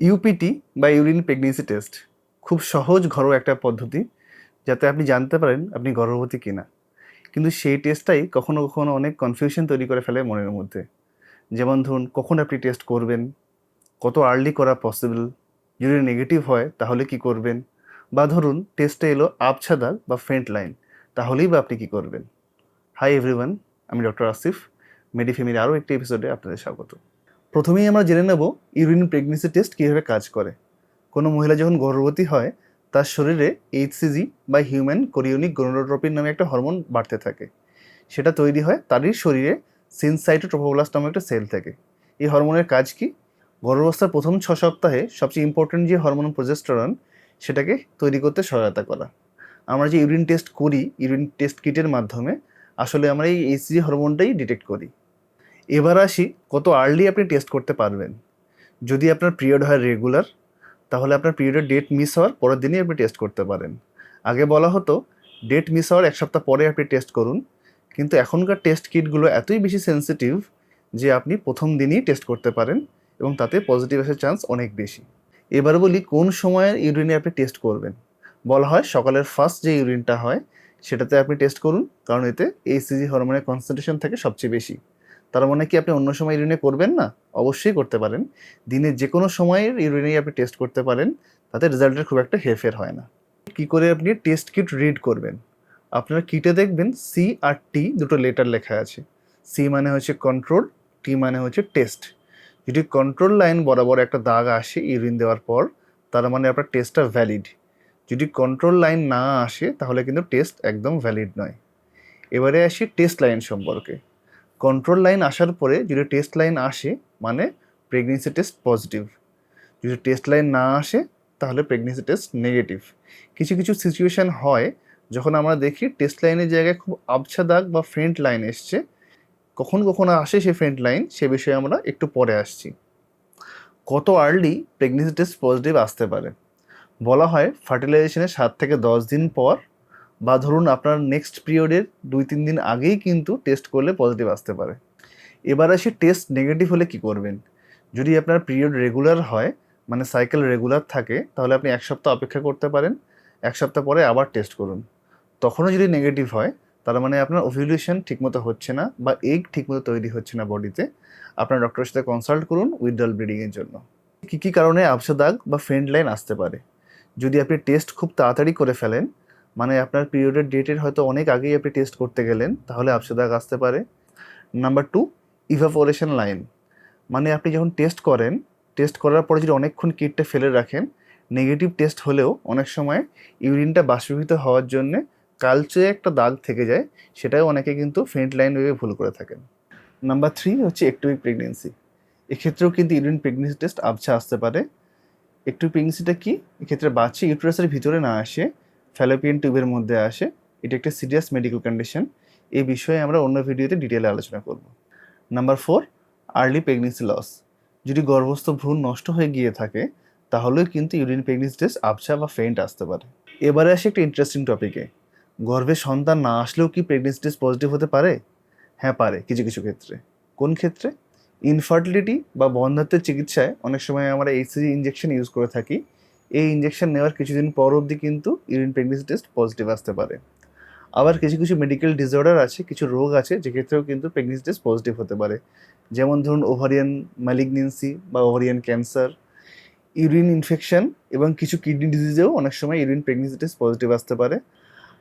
UPT বা urine pregnancy test খুব সহজ, ঘরোয়া একটা পদ্ধতি যাতে আপনি জানতে পারেন আপনি গর্ভবতী কিনা। কিন্তু সেই টেস্টটাই কখনো কখনো অনেক কনফিউশন তৈরি করে ফেলে মনের মধ্যে। যেমন ধরুন, কখন আপনি টেস্ট করবেন? কত আর্লি করা পসিবল যদি নেগেটিভ হয়, তাহলে কি করবেন? বা ধরুন টেস্টে এলো আবছা দাগ বা ফ্রেন্ট লাইন তাহলেই বা আপনি কি করবেন? হাই এভরিওয়ান আমি ডক্টর আসিফ। মেডিফেমির আরও একটি এপিসোডে আপনাদের স্বাগত। প্রথমেই আমরা জেনে নেব ইউরিন প্রেগনেন্সি টেস্ট কীভাবে কাজ করে। কোনো মহিলা যখন গর্ভবতী হয়, তার শরীরে এইচসিজি বা হিউম্যান কোরিওনিক গোনোডোট্রপিন নামে একটা হরমোন বাড়তে থাকে। সেটা তৈরি হয় তারই শরীরে সিনসাইটোট্রোফোব্লাস্ট নামে একটা সেল থেকে। এই হরমোনের কাজ কি? গর্ভাবস্থার প্রথম ছ সপ্তাহে সবচেয়ে ইম্পর্টেন্ট যে হরমোন প্রজেস্টেরন, সেটাকে তৈরি করতে সহায়তা করা। আমরা যে ইউরিন টেস্ট করি, ইউরিন টেস্ট কিটের মাধ্যমে, আসলে আমরা এই এইচসিজি হরমোনটাই ডিটেক্ট করি। এবার আসি কত আর্লি আপনি টেস্ট করতে পারবেন। যদি আপনার পিরিয়ড হয় রেগুলার তাহলে আপনার পিরিয়ডের ডেট মিস হওয়ার পরের দিনই আপনি টেস্ট করতে পারেন। আগে বলা হতো ডেট মিস হওয়ার এক সপ্তাহ পরে আপনি টেস্ট করুন, কিন্তু এখনকার টেস্ট কিটগুলো এতই বেশি সেন্সিটিভ যে আপনি প্রথম দিনই টেস্ট করতে পারেন এবং তাতে পজিটিভ আসার চান্স অনেক বেশি। এবার বলি কোন সময়ের ইউরিনে আপনি টেস্ট করবেন? বলা হয় সকালের ফার্স্ট যে ইউরিনটা হয়, সেটাতে আপনি টেস্ট করুন, কারণ এতে এইসিজি হরমোনের কনসেন্ট্রেশন থাকে সবচেয়ে বেশি। তার মানে কি আপনি অন্য সময় ইউরিনে করবেন না? অবশ্যই করতে পারেন। দিনের যে কোনো সময়ের ইউরিনেই আপনি টেস্ট করতে পারেন, তাতে রেজাল্টের খুব একটা হেরফের হয় না। কি করে আপনি টেস্ট কিট রিড করবেন? আপনার কিটে দেখবেন সি আর টি দুটো লেটার লেখা আছে। সি মানে হচ্ছে কন্ট্রোল টি মানে হচ্ছে টেস্ট যদি কন্ট্রোল লাইন বরাবর একটা দাগ আসে ইউরিন দেওয়ার পর, তার মানে আপনার টেস্টটা ভ্যালিড যদি কন্ট্রোল লাইন না আসে, তাহলে কিন্তু টেস্ট একদম ভ্যালিড নয়। এবারে আসি টেস্ট লাইন সম্পর্কে। কন্ট্রোল লাইন আসার পরে যদি টেস্ট লাইন আসে মানে প্রেগনেন্সি টেস্ট পজিটিভ যদি টেস্ট লাইন না আসে, তাহলে প্রেগনেন্সি টেস্ট নেগেটিভ কিছু কিছু সিচুয়েশান হয়, যখন আমরা দেখি টেস্ট লাইনের জায়গায় খুব আবছা দাগ বা ফ্রেন্ট লাইন এসছে। কখন কখন আসে সেই ফ্রেন্ট লাইন সে বিষয়ে আমরা একটু পরে আসছি। কত আর্লি প্রেগনেন্সি টেস্ট পজিটিভ আসতে পারে? বলা হয় ফার্টিলাইজেশনের সাত থেকে দশ দিন পর বা ধরুন আপনার নেক্সট পিরিয়ডের দুই, তিন দিন আগেই কিন্তু টেস্ট করলে পজিটিভ আসতে পারে। এবার আসি টেস্ট নেগেটিভ হলে কি করবেন? যদি আপনার পিরিয়ড রেগুলার হয় মানে সাইকেল রেগুলার থাকে, তাহলে আপনি এক সপ্তাহ অপেক্ষা করতে পারেন। এক সপ্তাহ পরে আবার টেস্ট করুন। তখনও যদি নেগেটিভ হয়, তার মানে আপনার ওভিউলেশন ঠিকমতো হচ্ছে না বা এগ ঠিকমতো তৈরি হচ্ছে না বডিতে আপনার ডক্টরের সাথে কনসাল্ট করুন উইথড্রল ব্লিডিংয়ের জন্য। কী কী কারণে আবসা দাগ বা ফ্রেন্ড লাইন আসতে পারে? যদি আপনি টেস্ট খুব তাড়াতাড়ি করে ফেলেন মানে আপনার পিরিয়ডের ডেটের হয়তো অনেক আগেই আপনি টেস্ট করতে গেলেন, তাহলে আবসা দাগ আসতে পারে। নাম্বার টু ইভাপোরেশন লাইন মানে আপনি যখন টেস্ট করেন টেস্ট করার পরে যদি অনেকক্ষণ কিটটা ফেলে রাখেন নেগেটিভ টেস্ট হলেও অনেক সময় ইউরিনটা বাষ্পীভূত হওয়ার জন্যে কালচে একটা দাগ থেকে যায় সেটাও অনেকে কিন্তু ফ্রেন্ট লাইন ভেবে ভুল করে থাকেন। নাম্বার থ্রি হচ্ছে একটুইক প্রেগনেন্সি এক্ষেত্রেও কিন্তু ইউরিন প্রেগনেন্সি টেস্ট আবছা আসতে পারে। একটু প্রেগনেন্সিটা কি? এক্ষেত্রে বাচ্চা ইউট্রাসের ভিতরে না আসে ফ্যালোপিয়ান টিউবের মধ্যে আসে, এটা একটা সিরিয়াস মেডিকেল কন্ডিশন। এই বিষয়ে আমরা অন্য ভিডিওতে ডিটেলে আলোচনা করব। Number four, early pregnancy loss. যদি গর্ভস্থ ভ্রূণ নষ্ট হয়ে গিয়ে থাকে, তাহলেও কিন্তু ইউরিন প্রেগনেন্সি টেস্ট আবছা বা ফেন্ট আসতে পারে। এবারে আসে একটা ইন্টারেস্টিং টপিকে গর্ভে সন্তান না আসলেও কি প্রেগনেন্সি টেস্ট পজিটিভ হতে পারে? হ্যাঁ পারে কিছু কিছু ক্ষেত্রে। কোন ক্ষেত্রে? ইনফার্টিলিটি বা বন্ধাত্বের চিকিৎসায় অনেক সময় আমরা এইচসিজি ইঞ্জেকশন ইউজ করে থাকি। এই ইঞ্জেকশন নেওয়ার কিছুদিন পর অবধি কিন্তু ইউরিন প্রেগনেন্সি টেস্ট পজিটিভ আসতে পারে। আবার কিছু কিছু মেডিকেল ডিসঅর্ডার আছে, কিছু রোগ আছে, যেক্ষেত্রেও কিন্তু প্রেগনেন্সি টেস্ট পজিটিভ হতে পারে। যেমন ধরুন ওভারিয়ান ম্যালিগনেন্সি বা ওভারিয়ান ক্যান্সার ইউরিন ইনফেকশন এবং কিছু কিডনি ডিজিজেও অনেক সময় ইউরিন প্রেগনেন্সি টেস্ট পজিটিভ আসতে পারে।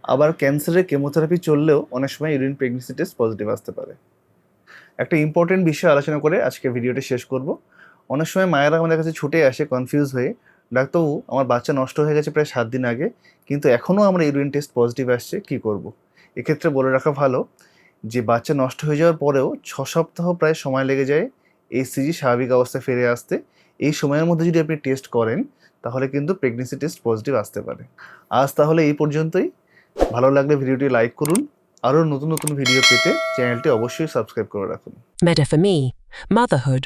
আবার ক্যান্সারের কেমোথেরাপি চললেও অনেক সময় ইউরিন প্রেগনেন্সি টেস্ট পজিটিভ আসতে পারে। একটা ইম্পর্টেন্ট বিষয় আলোচনা করে আজকে ভিডিওটা শেষ করব। অনেক সময় মায়েরা আমাদের কাছে ছুটে আসে কনফিউজ হয়ে ডাক্তারবাবু আমার বাচ্চা নষ্ট হয়ে গেছে প্রায় সাত দিন আগে কিন্তু এখনও আমার ইউরিন টেস্ট পজিটিভ আসছে কী করব। এক্ষেত্রে বলে রাখা ভালো যে বাচ্চা নষ্ট হয়ে যাওয়ার পরেও ছ সপ্তাহ প্রায় সময় লেগে যায় এই সিজি স্বাভাবিক অবস্থায় ফিরে আসতে। এই সময়ের মধ্যে যদি আপনি টেস্ট করেন তাহলে কিন্তু প্রেগনেন্সি টেস্ট পজিটিভ আসতে পারে। আজ তাহলে এই পর্যন্তই। ভালো লাগলে ভিডিওটি লাইক করুন। আরও নতুন নতুন ভিডিও পেতে চ্যানেলটি অবশ্যই সাবস্ক্রাইব করে রাখুন। Meta for Me, Motherhood